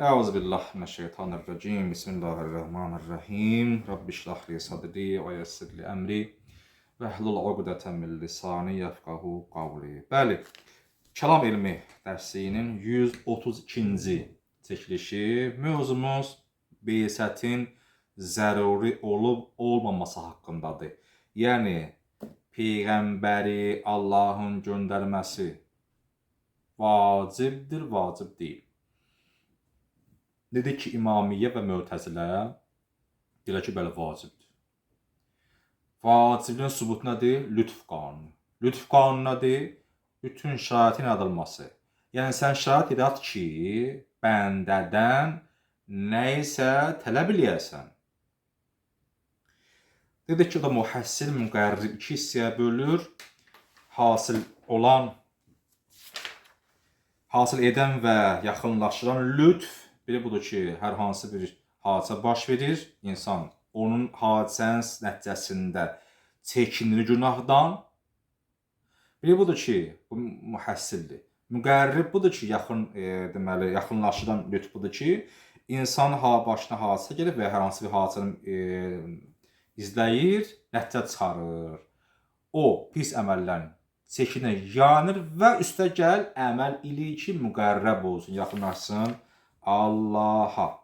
Euzu billahi mineşşeytanirracim. Bismillahirrahmanirrahim. Rabbi şrah li sadri və yessir li əmri və hlul uqdatan min lisani yefqahu qavli. Bəli, Kəlam elmi dərsinin 132-ci çəkilişi mövzumuz beysətin zəruri olub olmaması haqqındadır. Yəni peyğəmbəri Allahın göndərməsi vacibdir, vacib deyil. Dedi ki, İmamiyyə və Mötəzilə deyirlər ki, belə vacibdir. Vacibliyin sübutu nədir? Lütf qanunu. Lütf qanunu nədir? Bütün şəraitin yaradılması. Yəni sən şərait yarat ki, bəndədən nə isə tələb eləyəsən. Dedik ki, o da mühəssil, müqərrib iki hissəyə bölür. Hasil olan, hasil edən və yaxınlaşdıran lütf Biri budur ki, hər hansı bir hadisə baş verir, insan onun hadisənin nəticəsində çəkinir günahdan. Biri budur ki, bu mühəssildir. Müqərrib budur ki, yaxın e, deməli, yaxınlaşdıran lütf budur ki, insan ha başına hadisə gəlir və hər hansı bir hadisəni e, izləyir, nəticə çıxarır. O pis əməllərin çəkinə yanır və üstə gəl əməl ili ki, müqərrəb olsun, yaxınlaşsın Allah'a.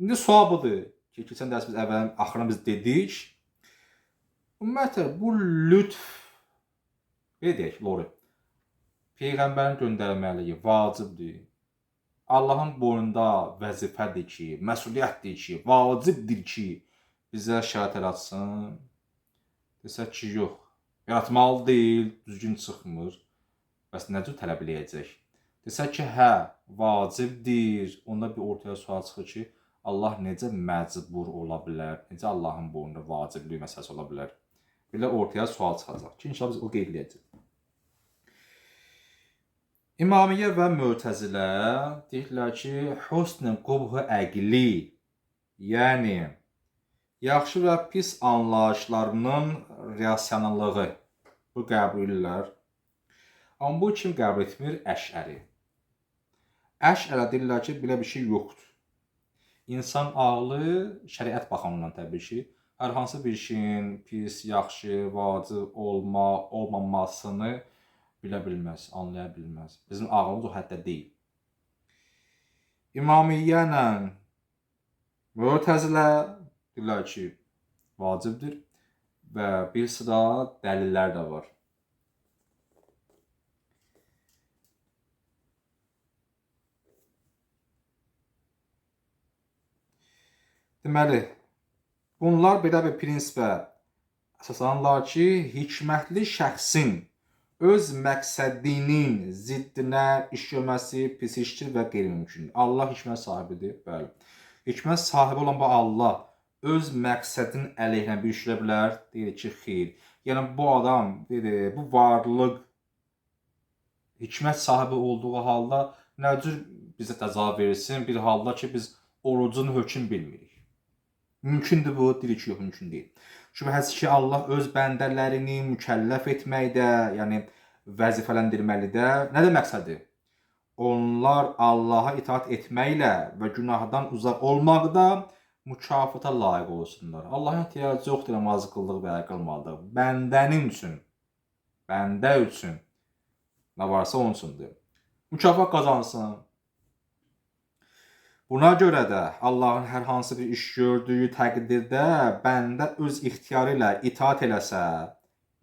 İndi sual budur ki, keçən dərs biz əvvələn axırına biz dedik. Ümumiyyətlə bu lütf belə deyək, Lori. Peyğəmbərin göndərilməliyi vacibdir. Allahın boynunda vəzifədir ki, məsuliyyətdir ki, vacibdir ki, bizə şərait yaratsın. Desək ki, yox. Yaratmalı deyil, düzgün çıxmır. Bəs nə cür tələb eləyəcək? Desək ki, hə, vacibdir. Onda bir ortaya sual çıxır ki, Allah necə məcbur ola bilər? Necə Allahın boynunda vaciblik məsələsi ola bilər? Belə ortaya sual çıxacaq ki, inşallah biz o qeyd edəcəyik. İmamiyyə və Mötəzilə deyirlər ki, husn qubhu əqli, yəni yaxşı və pis anlayışlarının rasionallığı bu qəbul edirlər. Amma bu kim qəbul etmir? Əşəri. Əşərə deyirlər ki, belə bir şey yoxdur. İnsan ağlı şəriət baxımından təbii ki, hər hansı bir şeyin pis, yaxşı, vacib olma, olmamasını bilə bilməz, anlaya bilməz. Bizim ağlımız o həddə deyil. İmamiyyə ilə Mötəzilə deyirlər ki, vacibdir və bir sıra dəlillər də var. Deməli, bunlar belə bir prinsipə əsaslanırlar ki, hikmətli şəxsin öz məqsədinin ziddinə iş görməsi pis işdir və qeyri-mümkündür. Allah hikmət sahibidir, bəli. Hikmət sahibi olan bu Allah öz məqsədin əleyhinə bir iş bilər, deyir ki, xeyr. Yəni bu adam, deyir, bu varlıq hikmət sahibi olduğu halda nə cür bizə təzad versin bir halda ki, biz orucun hökm bilmirik. Mümkündür bu, deyirik ki, yox, mümkün deyil. Şübhəsiz ki, Allah öz bəndələrini mükəlləf etməkdə, yəni vəzifələndirməlidə. Nədir məqsədi? Onlar Allaha itaat etməklə və günahdan uzaq olmaqda mükafata layiq olsunlar. Allahın ehtiyacı yoxdur namaz qıldıq və qılmadıq. Bəndənin üçün, bəndə üçün nə varsa üçündür. Mükafat qazansın. Buna görə də Allahın hər hansı bir iş gördüyü təqdirdə bəndə öz ixtiyarı ilə itaat eləsə,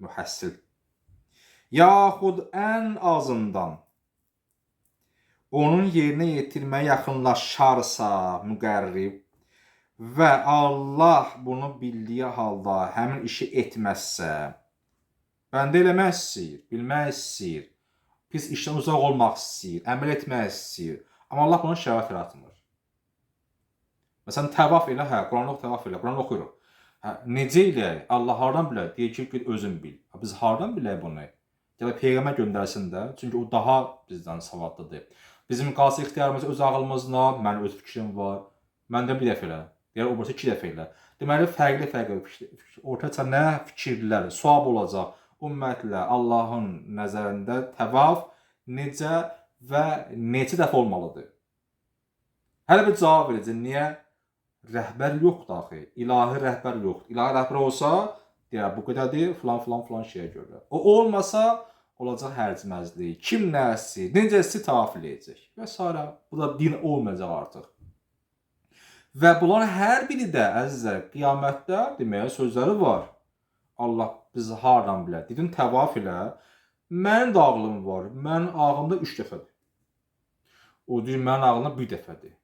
mühəssil. Yaxud ən azından onun yerinə yetirməyə yaxınlaşarsa, müqərrib və Allah bunu bildiyi halda həmin işi etməzsə, bəndə eləmək istəyir, bilmək istəyir, pis işdən uzaq olmaq istəyir, əməl etmək istəyir, amma Allah buna şərait yaratmır. Məsələn, təvaf elə, hə, Quranlıq təvaf elə, Quran oxuyuruq. Hə, necə eləyək? Allah hardan bilər? Deyir ki, git özün bil. Hə, biz hardan bilək bunu? Gələ peyğəmbər göndərsin də, çünki o daha bizdən savadlıdır. Bizim qalsı ixtiyarımız öz ağlımızla, mən öz fikrim var. Məndə bir dəfə elə. Deyər o birisi iki dəfə elə. Deməli fərqli-fərqli ortaça nə fikirlər, sual olacaq. Ümumiyyətlə Allahın nəzərində təvaf necə və neçə dəfə olmalıdır? Hələ bir cavab verəcək. Niyə? Rəhbər yoxdur axı. İlahi rəhbər yoxdur. İlahi rəhbər olsa, deyə bu qədərdir, filan filan filan şeyə görə. O olmasa olacaq hərcməzlik. Kim nəsi, necəsi tafil edəcək və s. Bu da din olmayacaq artıq. Və bunların hər biri də əzizlər qiyamətdə deməyə sözləri var. Allah bizi hardan bilər? Dedim təvaf ilə. Mənim də ağlım var. Mənim ağlımda 3 dəfədir. O deyir mənim ağlımda 1 dəfədir.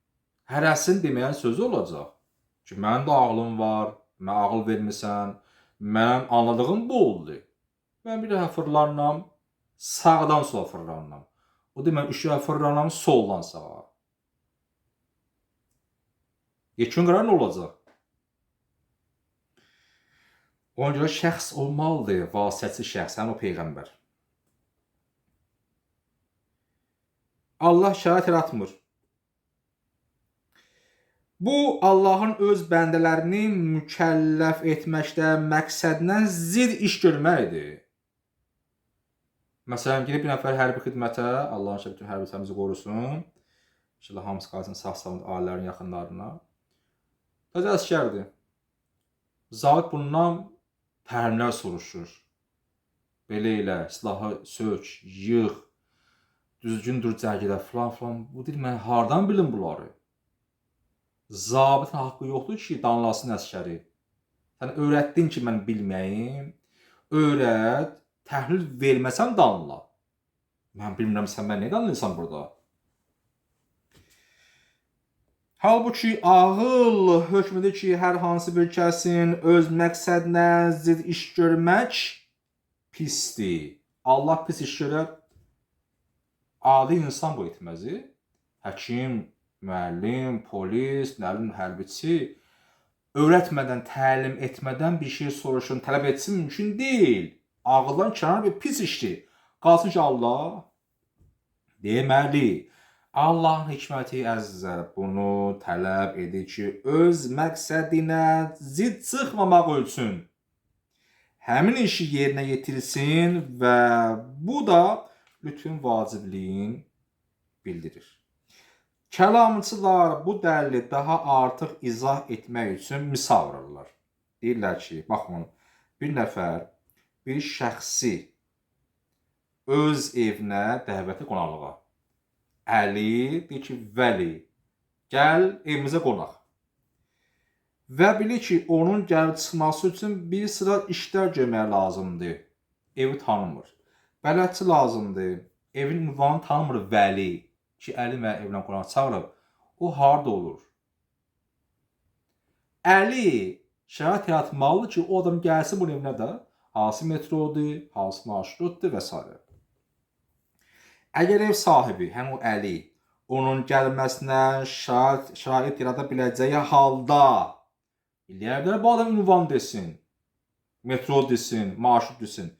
Hərəsinin deməyən sözü olacaq. Ki mənim də ağlım var. Mən ağıl vermisən. Mənim anladığım bu oldu. Mən bir dəfə fırlanıram, sağdan sola fırlanıram. O mən 3 dəfə fırlanıram soldan sağa. Yekun qərar nə olacaq? Ona görə şəxs olmalıdır, vasitəçi şəxs, həm o peyğəmbər. Allah şərait yaratmır. Bu Allahın öz bəndələrini mükəlləf etməkdə məqsədinə zid iş görməkdir. Məsələn, gedib bir nəfər hərbi xidmətə, Allahın şə bütün hərbi təmizi qorusun. İnşallah hamısı qalsın sağ-salamat ailələrin yaxınlarına. Təzə əsgərdir. Zabit bundan təlimlər soruşur. Belə elə, silahı sök, yığ, düzgün dur cərgədə filan filan. Bu deyir, mən hardan bilim bunları? Zabitin haqqı yoxdur ki, danlasın əskəri. Sən öyrətdin ki, mən bilməyim. Öyrət, təhlil verməsən danla. Mən bilmirəm sən mən nə danlayırsan burada? Halbuki ağıl hökmüdür ki, hər hansı bir kəsin öz məqsədinə zid iş görmək pisdir. Allah pis iş görər. Adi insan bu etməzi. Həkim, müəllim, polis, nə bilim hərbiçi öyrətmədən, təlim etmədən bir şey soruşun, tələb etsin mümkün deyil. Ağıldan kənar bir pis işdir. Qalsın ki Allah deməli Allahın hikməti əzizə bunu tələb edir ki, öz məqsədinə zid çıxmamaq üçün həmin işi yerinə yetirsin və bu da bütün vacibliyin bildirir. Kəlamçılar bu dəlili daha artıq izah etmək üçün misal verirlər. Deyirlər ki, baxın, bir nəfər bir şəxsi öz evinə dəvəti qonaqlığa Əli deyir ki, Vəli, gəl evimizə qonaq. Və bilir ki, onun gəlib çıxması üçün bir sıra işlər görmək lazımdır. Evi tanımır. Bələdçi lazımdır. Evin ünvanını tanımır Vəli ki, Əli və evlə qonaq çağırıb. O harda olur? Əli şərait yaratmalıdır ki, o adam gəlsin bunun evinə də. Hansı metrodur, hansı marşrutdur və s. Əgər ev sahibi, həm o Əli, onun gəlməsinə şərait, şərait yarada biləcəyi halda bilər bu adam ünvan desin, metro desin, marşrut desin.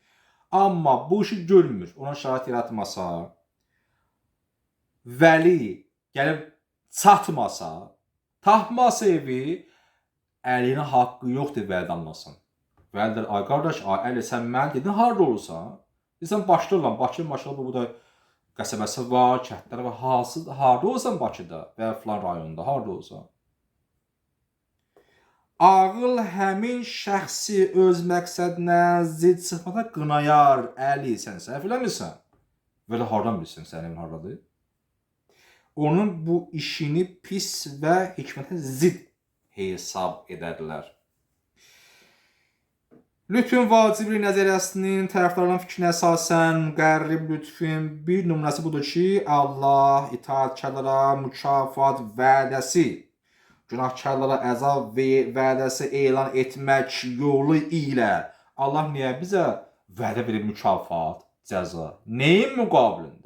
Amma bu işi görmür, ona şərait yaratmasa, Vəli gəlib çatmasa, tapmasa evi, Əlinin haqqı yoxdur vəd anlasın. Vəldər, ay qardaş, ay Əli, sən mən dedin, harada olursan? Deyirsən, Bakıda olan, Bakı, maşallah, bu da qəsəbəsi var, kəndlər var. Hansı harda olsan Bakıda və filan rayonda, harda olsan. Ağıl həmin şəxsi öz məqsədinə zid çıxmada qınayar, əli sən səhv eləmirsən. Belə hardan bilsin sənin hardadır? Onun bu işini pis və hikmətə zid hesab edərlər. Lütfün vacibli nəzəriyyəsinin tərəfdarların fikrinə əsasən qərib lütfün bir nümunəsi budur ki, Allah itaatkarlara mükafat vədəsi, günahkarlara əzab və vədəsi elan etmək yolu ilə Allah niyə bizə vədə verir mükafat, cəza? Nəyin müqabilində?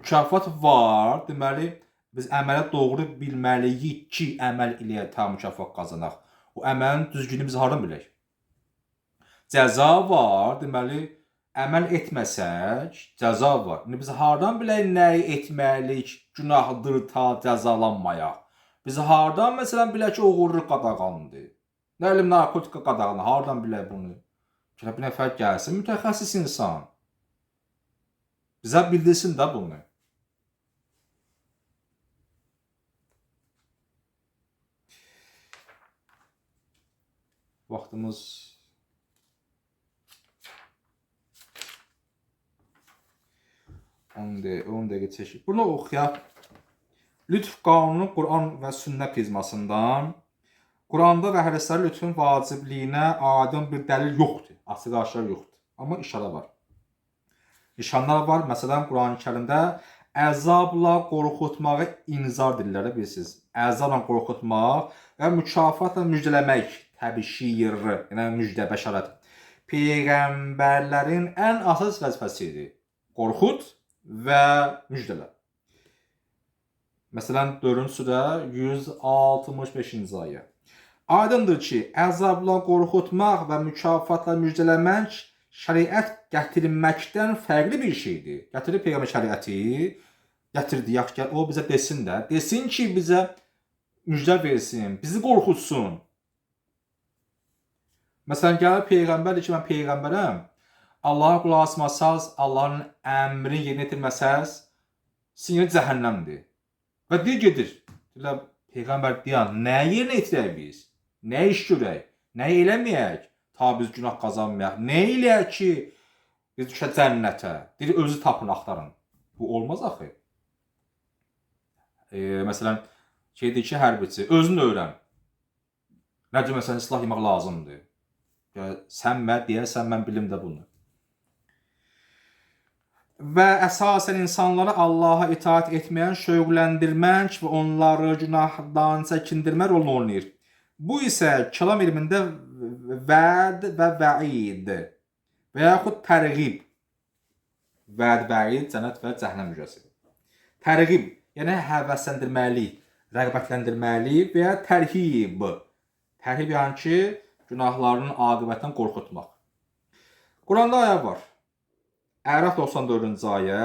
Mükafat var, deməli biz əmələ doğru bilməliyik ki, əməl ilə ta mükafat qazanaq. O əməlin düzgünü biz hardan bilək? Cəza var, deməli əməl etməsək cəza var. İndi biz hardan bilək nəyi etməliyik, günahdır ta cəzalanmayaq? Biz hardan məsələn bilək ki, oğurluq qadağandır? Nə bilim narkotika qadağanı, hardan bilək bunu? Ki bir nəfər gəlsin, mütəxəssis insan. Bizə bildirsin də bunu. Vaxtımız 10 dəqiqə, 10 dəqiqə çəkir. Bunu oxuyaq. Lütf qanunu Quran və sünnə prizmasından Quranda və hədislərdə lütfün vacibliyinə aydın bir dəlil yoxdur. Açıq aşkar yoxdur. Amma işarə var. Nişanlar var. Məsələn, Qurani-Kərimdə əzabla qorxutmağı inzar dilləri bilirsiniz. Əzabla qorxutmaq və mükafatla müjdələmək, təbşir, yəni müjdə, bəşarət. Peyğəmbərlərin ən əsas vəzifəsidir. Qorxut və müjdələ. Məsələn, 4-cü surə 165-ci ayə. Aydındır ki, əzabla qorxutmaq və mükafatla müjdələmək şəriət gətirməkdən fərqli bir şeydir. Gətirib peyğəmbər şəriəti, gətirdi, yaxşı o bizə desin də, desin ki, bizə müjdə versin, bizi qorxutsun. Məsələn, gəlir peyğəmbər deyir ki, mən peyğəmbərəm. Allaha qulaq asmasaz, Allahın əmrini yerinə yetirməsəz, sizin yeriniz cəhənnəmdir. Və deyir gedir. Deyirlər, peyğəmbər deyir, nə yerinə yetirək biz? Nə iş görək? Nə eləməyək? Ta biz günah qazanmayaq. Nə eləyək ki, biz düşək cənnətə? Deyir, özü tapın, axtarın. Bu olmaz axı. E, məsələn, şey deyir ki, hərbiçi, özün öyrən. Necə məsələn, silah yemək lazımdır. Ya, sən mən deyəsən, mən bilim də bunu. Və əsasən insanları Allaha itaat etməyən şövqləndirmək və onları günahdan çəkindirmək rolunu oynayır. Bu isə kəlam elmində vəd və vəid və yaxud tərğib. Vəd, vəid, cənnət və cəhənnəm müjdəsidir. Tərğib, yəni həvəsləndirməli, rəğbətləndirməli və ya tərhib. Tərhib yəni ki, günahlarının aqibətindən qorxutmaq. Quranda ayə var. Ərəf 94-cü ayə.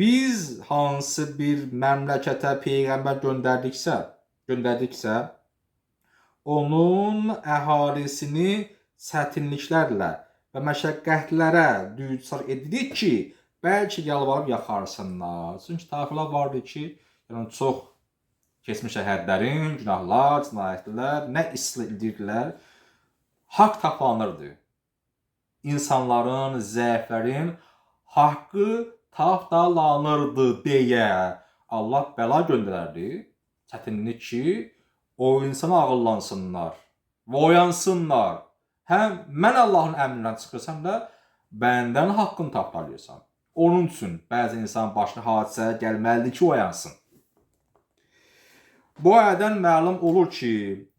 Biz hansı bir məmləkətə peyğəmbər göndərdiksə, göndərdiksə, onun əhalisini çətinliklərlə və məşəqqətlərə düçar edirik ki, bəlkə yalvarıb yaxarsınlar. Çünki tayfalar vardı ki, yəni çox keçmiş hədlərin, günahlar, cinayətlər nə islah edirdilər, haqq taplanırdı. İnsanların, zəiflərin haqqı tapdalanırdı deyə Allah bəla göndərərdi. Çətinlik ki, o insana ağıllansınlar oyansınlar. Həm mən Allahın əmrindən çıxırsam da bəndən haqqını tapdalayırsan. Onun üçün bəzi insan başına hadisə gəlməlidir ki, oyansın. Bu ayədən məlum olur ki,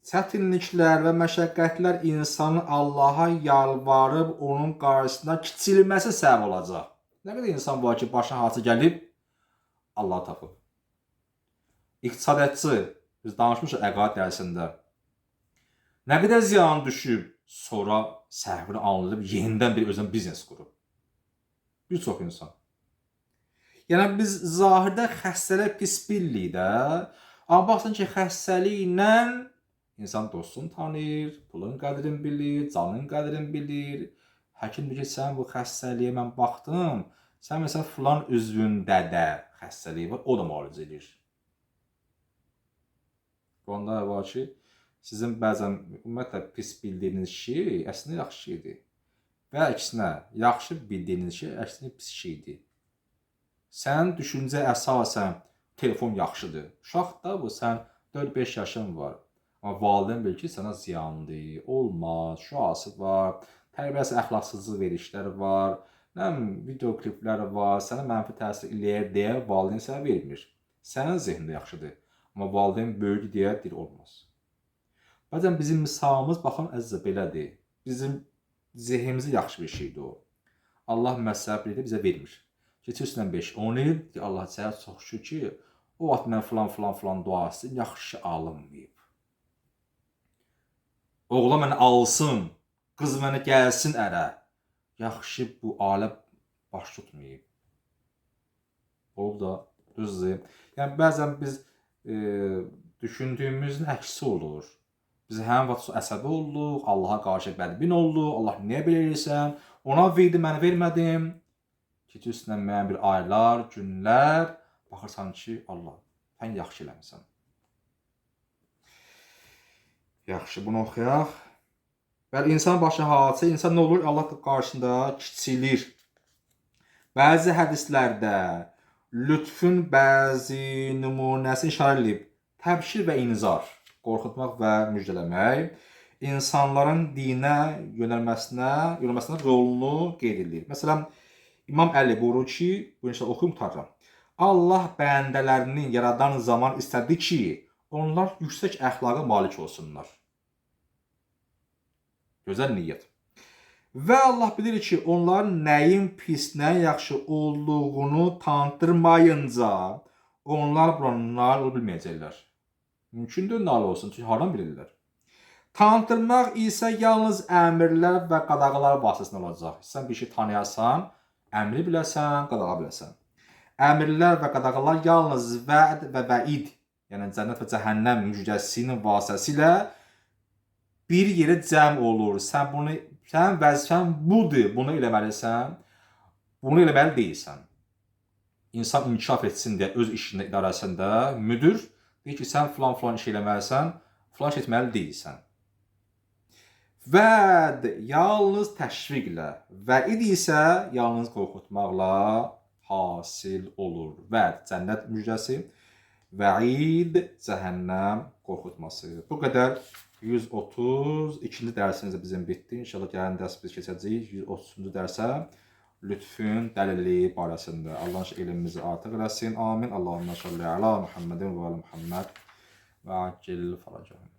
çətinliklər və məşəqqətlər insanın Allaha yalvarıb onun qarşısına kiçilməsi səbəb olacaq. Nə qədər insan var ki, başına hadisə gəlib Allah tapıb. İqtisadçı biz danışmışıq əqaid dərsində. Nə qədər ziyan düşüb, sonra səhvini anlayıb yenidən bir özünə biznes qurub. Bir çox insan. Yəni biz zahirdə xəstələr pis billik də, amma baxsan ki, xəstəliklə insan dostunu tanıyır, pulun qədrini bilir, canın qədrini bilir. Həkim deyir ki, sən bu xəstəliyə mən baxdım, sən məsələn filan üzvündə də xəstəlik var, o da müalicə edir. Onda var ki, sizin bəzən ümumiyyətlə pis bildiyiniz şey əslində yaxşı şeydir. Və əksinə, yaxşı bildiyiniz şey əslində pis şeydir. Sənin düşüncə əsasən telefon yaxşıdır. Uşaq da bu sən 4-5 yaşın var. Amma valideyn bilir ki, sənə ziyandır, olmaz, şüası var, tərbiyəsi əxlaqsızlıq verişlər var, nə video kliplər var, sənə mənfi təsir eləyər deyə valideyn sənə vermir. Sənin zehnində yaxşıdır. Amma valideyn böyük deyə dil olmaz. Bəzən bizim misalımız baxın əzizə belədir. Bizim zehnimizə yaxşı bir şeydir o. Allah bildir bizə vermir. Keçirsən 5 10 il ki, Allah sənə çox şükür ki, o vaxt mən filan filan filan duası yaxşı alınmayıb. Oğlan məni alsın, qız mənə gəlsin ərə. Yaxşı bu alə baş tutmayıb. Olub da düzdür. Yəni bəzən biz e, düşündüyümüzün əksi olur. Biz həm vaxt əsəbi olduq, Allaha qarşı bədbin olduq. Allah niyə belə edirsən? Ona verdi, mən vermədim. Keçir üstündən müəyyən bir aylar, günlər, baxırsan ki, Allah, sən yaxşı eləmisən. Yaxşı, bunu oxuyaq. Bəli, insan başı hadisə, insan nə olur? Allah qarşısında kiçilir. Bəzi hədislərdə lütfün bəzi nümunəsi işarə edilib. Təbşir və inzar, qorxutmaq və müjdələmək insanların dinə yönəlməsinə, yönəlməsinə rolunu qeyd edir. Məsələn, İmam Əli buyurur ki, bu inşallah oxuyum qurtarıram. Allah bəndələrini yaradan zaman istədi ki, onlar yüksək əxlaqa malik olsunlar. Gözəl niyyət. Və Allah bilir ki, onların nəyin pis, nəyin yaxşı olduğunu tanıtırmayınca onlar bunlar ola bilməyəcəklər. Mümkündür nail olsun, çünki hardan bilirlər? Tanıtırmaq isə yalnız əmrlər və qadağalar vasitəsilə olacaq. Sən bir şey tanıyasan, əmri biləsən, qadağa biləsən. Əmrlər və qadağalar yalnız vəd və vəid, yəni cənnət və cəhənnəm müjdəsinin vasitəsilə bir yerə cəm olur. Sən bunu sən vəzifən budur, bunu eləməlisən. Bunu eləməli deyilsən. İnsan inkişaf etsin deyə öz işində, idarəsində müdür deyir ki, sən filan filan iş eləməlisən, filan iş etməli deyilsən. Vəd yalnız təşviqlə, vəid isə yalnız qorxutmaqla hasil olur. Vəd cənnət müjdəsi, vəid cəhənnəm qorxutması. Bu qədər 132-ci dərsimiz də bizim bitdi. İnşallah gələn dərs biz keçəcəyik 130-cu dərsə lütfün dəlili barəsində. Allah elmimizi artıq eləsin. Amin. Allahumma salli ala Muhammedin və ali Muhammed və acil faracahum.